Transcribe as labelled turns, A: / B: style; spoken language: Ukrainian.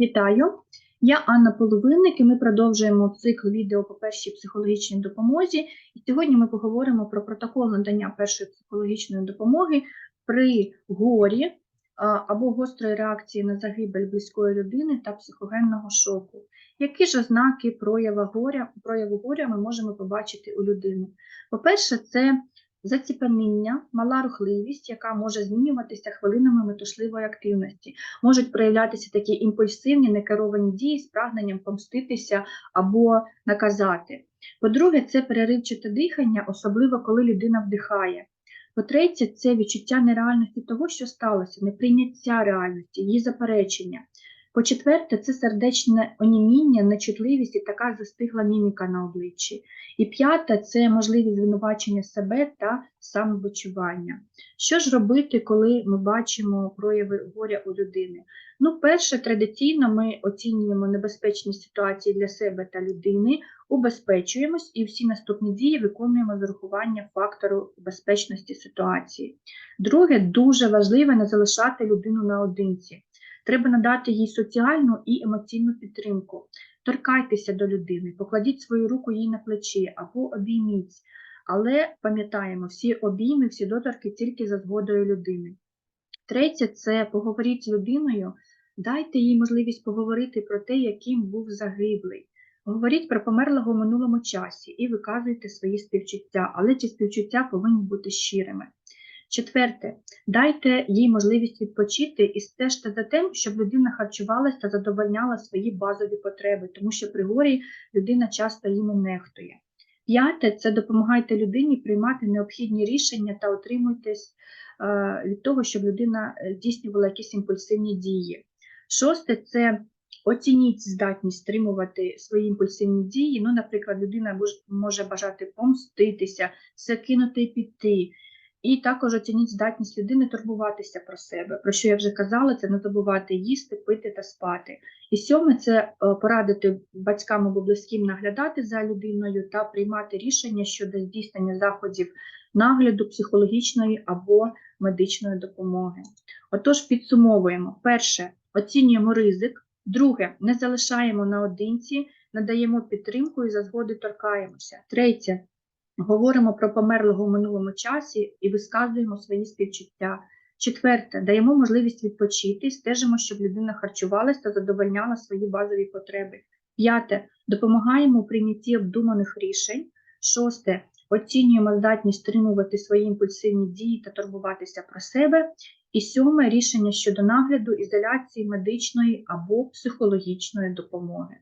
A: Вітаю! Я Анна Половинник, і ми продовжуємо цикл відео по першій психологічній допомозі. І сьогодні ми поговоримо про протокол надання першої психологічної допомоги при горі або гострої реакції на загибель близької людини та психогенного шоку. Які ж ознаки прояву горя, прояву горя ми можемо побачити у людини? По-перше, це заціпеніння, мала рухливість, яка може змінюватися хвилинами метушливої активності. Можуть проявлятися такі імпульсивні, некеровані дії з прагненням помститися або наказати. По-друге, це переривчате дихання, особливо коли людина вдихає. По-третє, це відчуття нереальності того, що сталося, неприйняття реальності, її заперечення. По-четверте, це сердечне оніміння, нечутливість і така застигла міміка на обличчі. І п'яте це можливість звинувачення себе та самовичування. Що ж робити, коли ми бачимо прояви горя у людини? Ну, перше, традиційно ми оцінюємо небезпечні ситуації для себе та людини, убезпечуємось і всі наступні дії виконуємо з урахування фактору безпечності ситуації. Друге, дуже важливо не залишати людину наодинці. Треба надати їй соціальну і емоційну підтримку. Торкайтеся до людини, покладіть свою руку їй на плечі або обійміть. Але пам'ятаємо, всі обійми, всі доторки тільки за згодою людини. Третє це поговоріть з людиною, дайте їй можливість поговорити про те, яким був загиблий. Говоріть про померлого в минулому часі і виказуйте свої співчуття, але ці співчуття повинні бути щирими. Четверте, дайте їй можливість відпочити і стежте за тим, щоб людина харчувалася та задовольняла свої базові потреби, тому що при горі людина часто їми нехтує. П'яте це допомагайте людині приймати необхідні рішення та утримуйтесь е, від того, щоб людина е, здійснювала якісь імпульсивні дії. Шосте це оцініть здатність стримувати свої імпульсивні дії. Ну, наприклад, людина може бажати помститися, все кинути і піти. І також оцініть здатність людини турбуватися про себе. Про що я вже казала, це не забувати їсти, пити та спати. І сьоме це е, порадити батькам або близьким наглядати за людиною та приймати рішення щодо здійснення заходів нагляду психологічної або медичної допомоги. Отож, підсумовуємо: перше, оцінюємо ризик, друге, не залишаємо наодинці, надаємо підтримку і за згоди торкаємося. Третє. Говоримо про померлого в минулому часі і висказуємо свої співчуття. Четверте, даємо можливість відпочити, стежимо, щоб людина харчувалася та задовольняла свої базові потреби. П'яте, допомагаємо у прийнятті обдуманих рішень. Шосте, оцінюємо здатність стримувати свої імпульсивні дії та турбуватися про себе. І сьоме рішення щодо нагляду, ізоляції медичної або психологічної допомоги.